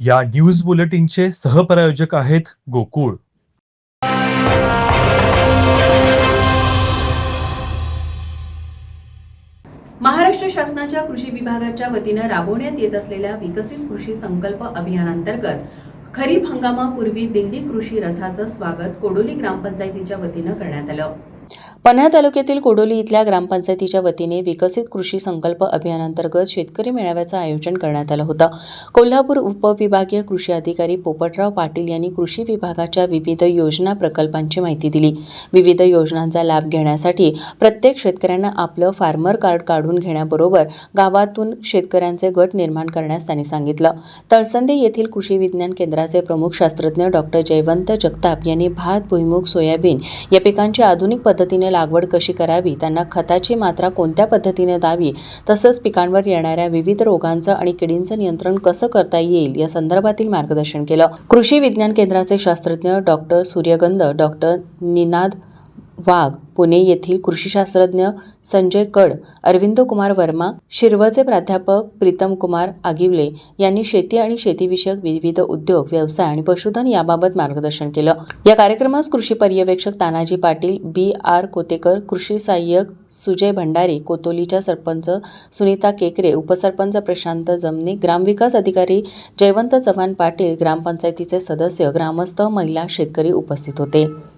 या न्यूज बुलेटिनचे सहप्रायोजक आहेत गोकुळ. महाराष्ट्र शासनाच्या कृषी विभागाच्या वतीनं राबवण्यात येत असलेल्या विकसित कृषी संकल्प अभियानांतर्गत खरीप हंगामापूर्वी दिंडी कृषी रथाचं स्वागत कोडोली ग्रामपंचायतीच्या वतीनं करण्यात आलं. पन्हा तालुक्यातील कोडोली इथल्या ग्रामपंचायतीच्या वतीने विकसित कृषी संकल्प अभियानांतर्गत शेतकरी मेळाव्याचं आयोजन करण्यात आलं होतं. कोल्हापूर उपविभागीय कृषी अधिकारी पोपटराव पाटील यांनी कृषी विभागाच्या विविध योजना प्रकल्पांची माहिती दिली. विविध योजनांचा लाभ घेण्यासाठी प्रत्येक शेतकऱ्यांना आपलं फार्मर कार्ड काढून घेण्याबरोबर गावातून शेतकऱ्यांचे गट निर्माण करण्यास त्यांनी सांगितलं. तळसंदे येथील कृषी विज्ञान केंद्राचे प्रमुख शास्त्रज्ञ डॉक्टर जयवंत जगताप यांनी भात भुईमुग सोयाबीन या पिकांची आधुनिक पद्धतीने लागवड कशी करावी त्यांना खताची मात्रा कोणत्या पद्धतीने द्यावी तसंच पिकांवर येणाऱ्या विविध रोगांचं आणि किडींचं नियंत्रण कसं करता येईल या संदर्भातील मार्गदर्शन केलं. कृषी विज्ञान केंद्राचे शास्त्रज्ञ डॉक्टर सूर्यगंध डॉक्टर निनाद वाघ पुणे येथील कृषीशास्त्रज्ञ संजय कड अरविंद कुमार वर्मा शिरवळचे प्राध्यापक प्रीतम कुमार आगिवले यांनी शेती आणि शेतीविषयक विविध उद्योग व्यवसाय आणि पशुधन याबाबत मार्गदर्शन केलं. या कार्यक्रमास कृषी पर्यवेक्षक तानाजी पाटील बी आर कोतेकर कृषी सहाय्यक सुजय भंडारी कोतोलीच्या सरपंच सुनीता केकरे उपसरपंच प्रशांत जमने ग्रामविकास अधिकारी जयवंत चव्हाण पाटील ग्रामपंचायतीचे सदस्य ग्रामस्थ महिला शेतकरी उपस्थित होते.